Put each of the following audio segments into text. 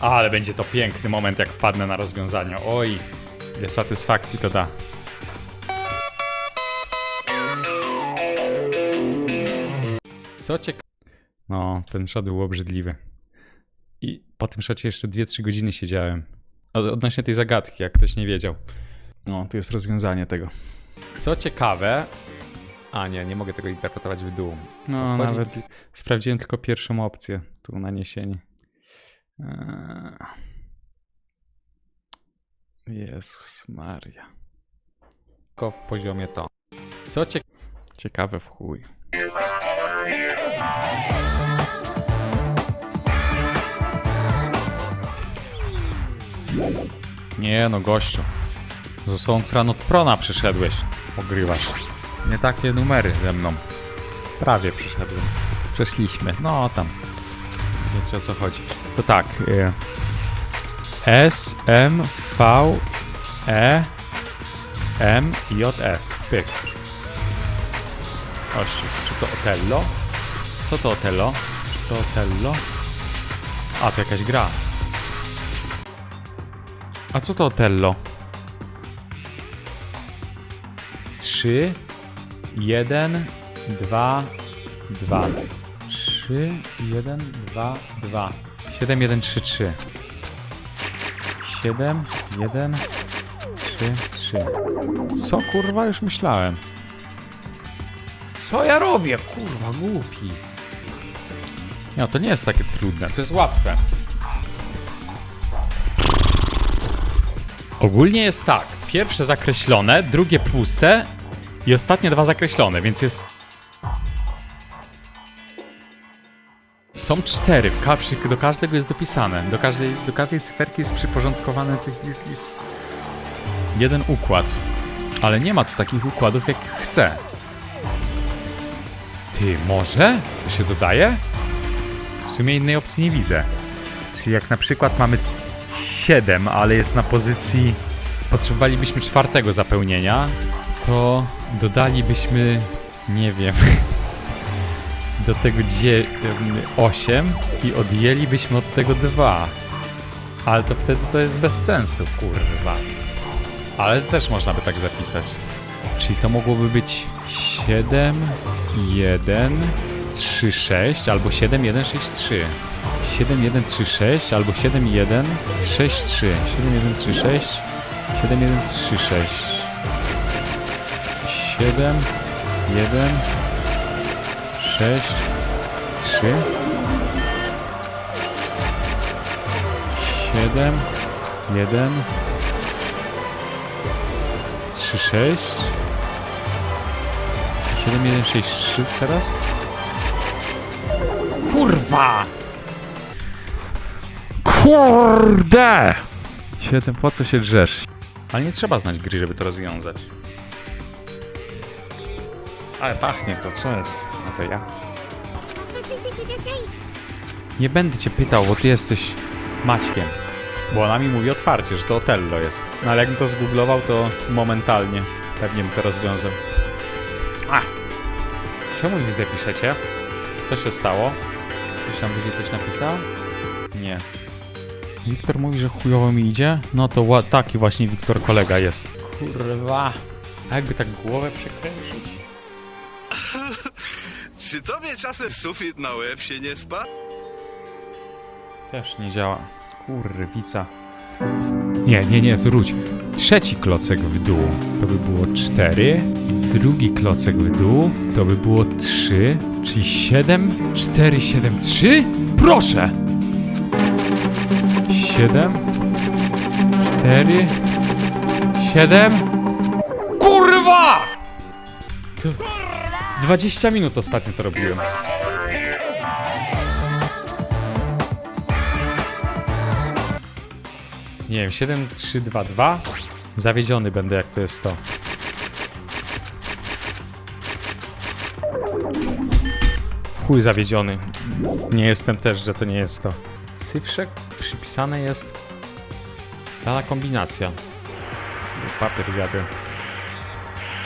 Ale będzie to piękny moment, jak wpadnę na rozwiązanie. Oj, ile satysfakcji to da. Co ciekawe. No, ten shot był obrzydliwy. I po tym szocie jeszcze 2-3 godziny siedziałem. Od, odnośnie tej zagadki, jak ktoś nie wiedział. No, tu jest rozwiązanie tego. Co ciekawe. A nie, nie mogę tego interpretować w dół. No, To chodzi- nawet sprawdziłem tylko pierwszą opcję. Tu naniesienie. Eee. Jezus Maria. Tylko w poziomie to. Co cie... ciekawe w chuj. Nie no, gościu. Z osobą, która od prona przyszedłeś. Ogrywasz. Nie takie numery ze mną. Prawie przyszedłem. Przeszliśmy. No tam. Wiecie o co chodzi. To tak. y, S, M, V, E, M, J, S. Pyk. Ościu. Czy to Otello? Co to Otello? Czy to Otello? A, to jakaś gra. A co to Otello? 3, 1, 2, 2. 3, 1, 2, 2. 7, 1, 3, 3. 7, 1, 3, 3. Co kurwa już myślałem? Co ja robię? Kurwa, głupi. No, to nie jest takie trudne, to jest łatwe. Ogólnie jest tak. Pierwsze zakreślone, drugie puste i ostatnie dwa zakreślone, więc jest. Są cztery. Do każdego jest dopisane. Do każdej, do każdej cyferki jest przyporządkowany tych list, list. Jeden układ. Ale nie ma tu takich układów, jak chcę. Ty, może? To się dodaje? W sumie innej opcji nie widzę. Czyli jak na przykład mamy 7, ale jest na pozycji. Potrzebowalibyśmy czwartego zapełnienia, to dodalibyśmy, nie wiem, do tego 8 i odjęlibyśmy od tego 2. Ale to wtedy to jest bez sensu, kurwa. Ale też można by tak zapisać. Czyli to mogłoby być 7, 1, 3, 6 albo 7, 1, 6, 3. 7, 1, 3, 6 albo 7, 1, 6, 3. 7, 1, 3, 6. 7, 1, 3, 6. 7, 1, 6, 3. 7, 1, 3, 6. 7, 1, 6, 3 teraz? Kurwa! Kurde! 7, po co się drzesz? Ale nie trzeba znać gry, żeby to rozwiązać. Ale pachnie to, co jest? No to ja. Nie będę cię pytał, bo ty jesteś Maćkiem. Bo ona mi mówi otwarcie, że to Otello jest. No ale jakbym to zgooglował, to momentalnie pewnie bym to rozwiązał. A! Czemu XD piszecie? Co się stało? Ktoś tam będzie coś napisał? Nie. Wiktor mówi, że chujowo mi idzie? No to taki właśnie Wiktor kolega jest. Kurwa. A jakby tak głowę przekręcić? Czy tobie czasem sufit na łeb się nie spadł? Też nie działa. Kurwica. Nie, nie, nie, wróć. Trzeci klocek w dół to by było 4. Drugi klocek w dół to by było 3. Czyli 7, 4, 7, 3? Proszę! 7, 4, 7. Kurwa! To 20 minut ostatnio to robiłem. Nie wiem, 7, 3, 2, 2. Zawiedziony będę, jak to jest to. Chuj zawiedziony. Nie jestem też, że to nie jest to. Cyfrze przypisane jest dana kombinacja. Papier wiadę.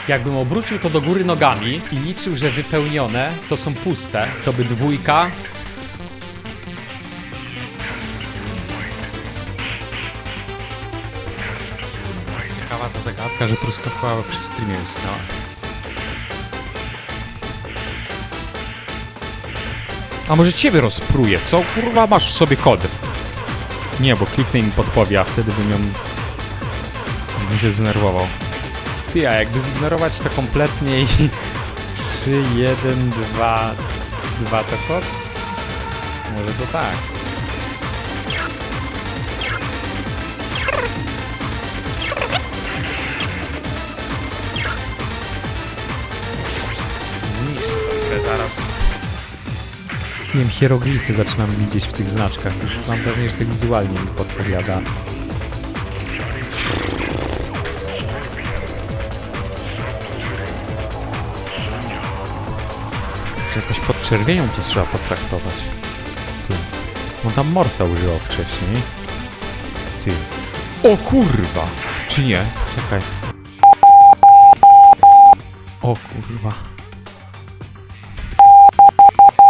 Jakbym obrócił to do góry nogami i liczył, że wypełnione to są puste, to by dwójka. Ciekawa ta zagadka, że truskawkowa przy streamie usnęła. A może ciebie rozpruje, co? Kurwa, masz w sobie kod. Nie, bo kliknę im podpowie, a wtedy bym ją... bym się zdenerwował. Ty, a jakby zignorować to kompletnie i... 3, 1, 2... 2 to kod? Może to tak. Zniszczę tą zaraz. Nie wiem, hieroglify zaczynam widzieć w tych znaczkach. Już mam pewnie, że to wizualnie mi podpowiada. Jakoś podczerwienią to trzeba potraktować. Ty. On tam morsa używał wcześniej. Ty. O kurwa! Czy nie? Czekaj. O kurwa.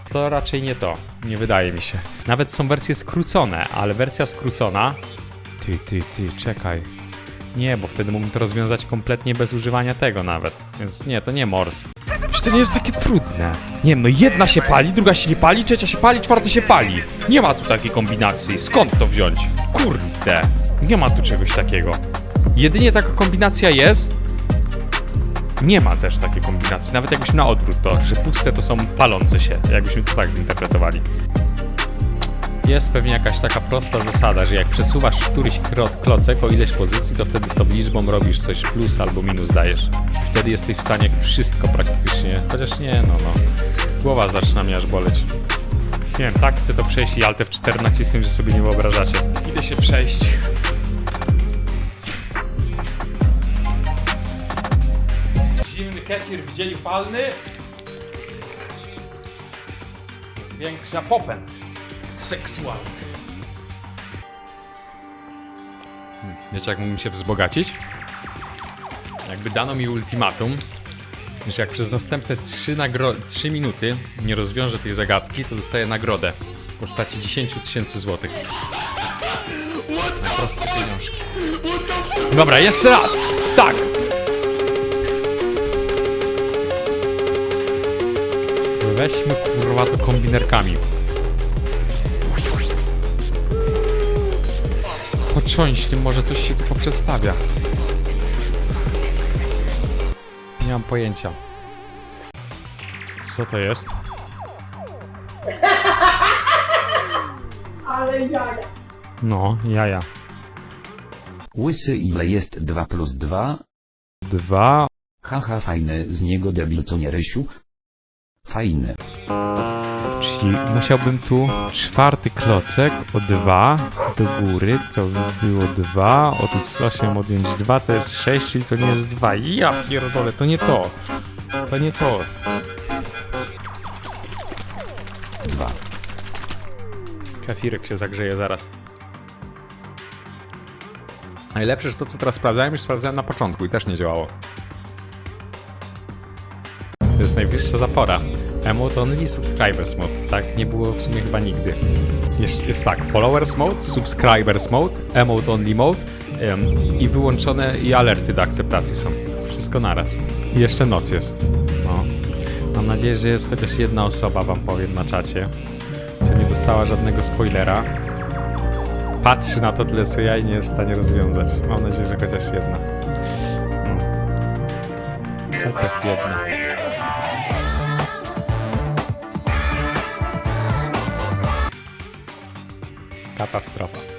To raczej nie to. Nie wydaje mi się. Nawet są wersje skrócone, ale wersja skrócona. Ty, ty, ty, czekaj. Nie, bo wtedy mógłbym to rozwiązać kompletnie bez używania tego nawet. Więc nie, to nie Morse. To nie jest takie trudne. Nie wiem, no jedna się pali, druga się nie pali, trzecia się pali, czwarta się pali. Nie ma tu takiej kombinacji. Skąd to wziąć? Kurde. Nie ma tu czegoś takiego. Jedynie taka kombinacja jest, nie ma też takiej kombinacji. Nawet jakbyśmy na odwrót to, że puste to są palące się. Jakbyśmy to tak zinterpretowali. Jest pewnie jakaś taka prosta zasada, że jak przesuwasz któryś klocek o ileś pozycji, to wtedy z tą liczbą robisz coś plus albo minus dajesz. Wtedy jesteś w stanie wszystko praktycznie, chociaż nie, no no. Głowa zaczyna mnie aż boleć. Nie wiem, tak chcę to przejść i Alt F4 nacisnąć, że sobie nie wyobrażacie. Idę się przejść. Zimny kefir w dzień palny zwiększa popęd seksualny. Hmm, Wiecie, jak mógłbym się wzbogacić? Jakby dano mi ultimatum, że jak przez następne 3, nagro- 3 minuty nie rozwiążę tej zagadki, to dostaję nagrodę w postaci 10 tysięcy złotych. Dobra, jeszcze raz! Tak! Weźmy kurwa to kombinerkami. Począć tym, może coś się tu poprzestawia. Nie mam pojęcia. Co to jest? Ale jaja. No, jaja. Łysy ile jest 2 plus 2? Dwa. Haha fajne z niego debil co nie Rysiu? Fajne. Czyli musiałbym tu czwarty klocek o dwa do góry, to by było dwa, od 8 odjąć 2 to jest 6, czyli to nie jest 2. Ja pierdolę, to nie to. To nie to. 2. Kefirek się zagrzeje zaraz. Najlepsze, że to co teraz sprawdzałem, już sprawdzałem na początku i też nie działało. To jest najwyższa zapora. Emote only, subscribers mode. Tak nie było w sumie chyba nigdy. Jest, jest tak, followers mode, subscribers mode, emote only mode em, i wyłączone i alerty do akceptacji są. Wszystko naraz. I jeszcze noc jest. No. Mam nadzieję, że jest chociaż jedna osoba, wam powiem na czacie, co nie dostała żadnego spoilera. Patrzy na to tyle co ja i nie jest w stanie rozwiązać. Mam nadzieję, że chociaż jedna. No. Chociaż jedna. Katastrofa.